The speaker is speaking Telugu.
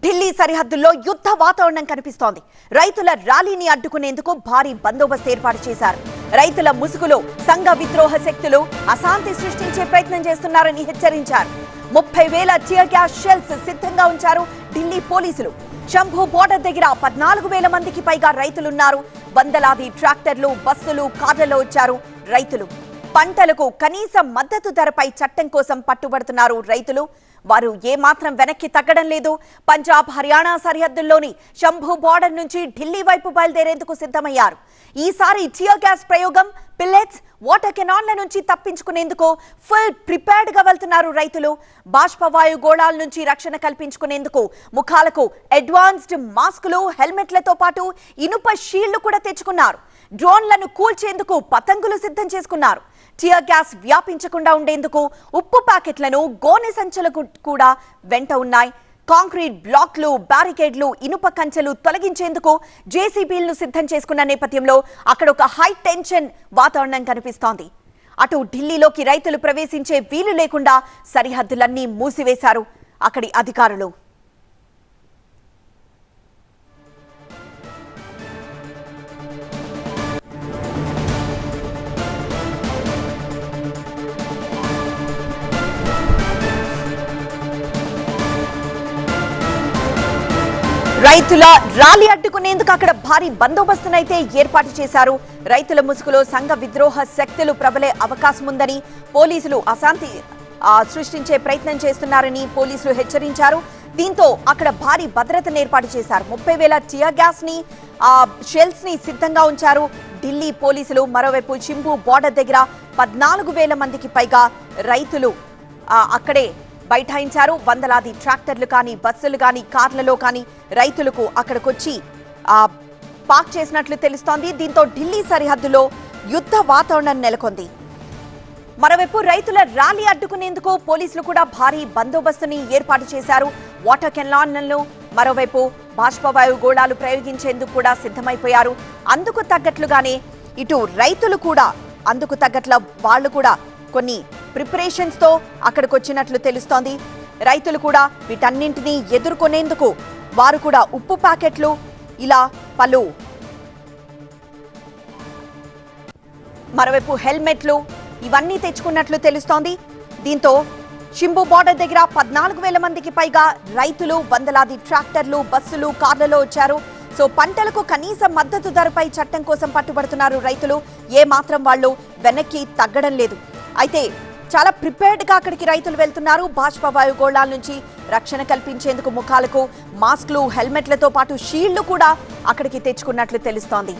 ఢిల్లీ సరిహద్దుల్లో యుద్ధ వాతావరణం కనిపిస్తోంది. రైతుల ర్యాలీని అడ్డుకునేందుకు భారీ బందోబస్తు ఏర్పాటు చేశారు. రైతుల ముసుగులో సంఘ విద్రోహ శక్తులు అశాంతి సృష్టించే ప్రయత్నం చేస్తున్నారని హెచ్చరించారు. ముప్పై వేల టియర్ గ్యాస్ షెల్స్ సిద్ధంగా ఉంచారు ఢిల్లీ పోలీసులు. శంభు బోర్డర్ దగ్గర పద్నాలుగు వేల మందికి పైగా రైతులున్నారు. వందలాది ట్రాక్టర్లు బస్సులు కార్లలో వచ్చారు రైతులు. పంటలకు కనీస మద్దతు ధరపై చట్టం కోసం పట్టుబడుతున్నారు రైతులు. వారు ఏమాత్రం వెనక్కి తగ్గడం లేదు. పంజాబ్ హర్యానా సరిహద్దుల్లోని శంభు బార్డర్ నుంచి ఢిల్లీ వైపు బయలుదేరేందుకు సిద్ధమయ్యారు. ఈసారి టియర్ గ్యాస్ ప్రయోగం పిల్లెట్స్ వాటర్ కెనాన్ల నుంచి తప్పించుకునేందుకు ఫుల్ ప్రిపేర్డ్గా వెళ్తున్నారు రైతులు. బాష్పవాయు గోళాల నుంచి రక్షణ కల్పించుకునేందుకు ముఖాలకు అడ్వాన్స్డ్ మాస్కులు హెల్మెట్లతో పాటు ఇనుప షీల్డ్లు కూడా తెచ్చుకున్నారు. డ్రోన్లను కూల్చేందుకు పతంగులు సిద్ధం చేసుకున్నారు. టియర్ గ్యాస్ వ్యాపించకుండా ఉండేందుకు ఉప్పు ప్యాకెట్లను గోనె సంచులకు కూడా వెంట ఉన్నాయి. కాంక్రీట్ బ్లాక్లు బ్యారికేడ్లు ఇనుప కంచెలు తొలగించేందుకు జేసీబీలను సిద్ధం చేసుకున్న నేపథ్యంలో అక్కడ ఒక హై టెన్షన్ వాతావరణం కనిపిస్తోంది. అటు ఢిల్లీలోకి రైతులు ప్రవేశించే వీలు లేకుండా సరిహద్దులన్నీ మూసివేశారు. అక్కడి అధికారులు రైతుల ర్యాలీ అడ్డుకునేందుకు అక్కడ భారీ బందోబస్తునైతే ఏర్పాటు చేశారు. రైతుల ముసుగులో సంఘ విద్రోహ శక్తులు ప్రబలే అవకాశం ఉందని పోలీసులు అశాంతి సృష్టించే ప్రయత్నం చేస్తున్నారని పోలీసులు హెచ్చరించారు. దీంతో అక్కడ భారీ భద్రతను ఏర్పాటు చేశారు. ముప్పై వేల టియర్ గ్యాస్ని షెల్స్ని సిద్ధంగా ఉంచారు. ఢిల్లీ పోలీసులు మరోవైపు చింబు బార్డర్ దగ్గర పద్నాలుగు వేల మందికి పైగా రైతులు అక్కడే బైఠాయించారు. వందలాది ట్రాక్టర్లు కానీ బస్సులు కానీ కార్లలో కానీ రైతులకు అక్కడికొచ్చి పార్క్ చేసినట్లు తెలుస్తోంది. దీంతో ఢిల్లీ సరిహద్దులో యుద్ధ వాతావరణం నెలకొంది. మరోవైపు రైతుల ర్యాలీ అడ్డుకునేందుకు పోలీసులు కూడా భారీ బందోబస్తుని ఏర్పాటు చేశారు. వాటర్ కెన్లాన్లను మరోవైపు బాష్పవాయు గోళాలు ప్రయోగించేందుకు కూడా సిద్ధమైపోయారు. అందుకు తగ్గట్లుగానే ఇటు రైతులు కూడా అందుకు తగ్గట్ల వాళ్ళు కూడా కొన్ని ప్రిపరేషన్స్తో అక్కడికి వచ్చినట్లు తెలుస్తోంది. రైతులు కూడా వీటన్నింటినీ ఎదుర్కొనేందుకు వారు కూడా ఉప్పు ప్యాకెట్లు ఇలా పలు. మరోవైపు హెల్మెట్లు ఇవన్నీ తెచ్చుకున్నట్లు తెలుస్తోంది. దీంతో షింబు బార్డర్ దగ్గర పద్నాలుగు వేల మందికి పైగా రైతులు వందలాది ట్రాక్టర్లు బస్సులు కార్లలో వచ్చారు. సో పంటలకు కనీస మద్దతు ధరపై చట్టం కోసం పట్టుబడుతున్నారు రైతులు. ఏ మాత్రం వాళ్ళు వెనక్కి తగ్గడం లేదు. అయితే చాలా ప్రిపేర్డ్గా అక్కడికి రైతులు వెళ్తున్నారు. భాజపా వాయుగోళాల నుంచి రక్షణ కల్పించేందుకు ముఖాలకు మాస్క్లు హెల్మెట్లతో పాటు షీల్డ్లు కూడా అక్కడికి తెచ్చుకున్నట్లు తెలుస్తోంది.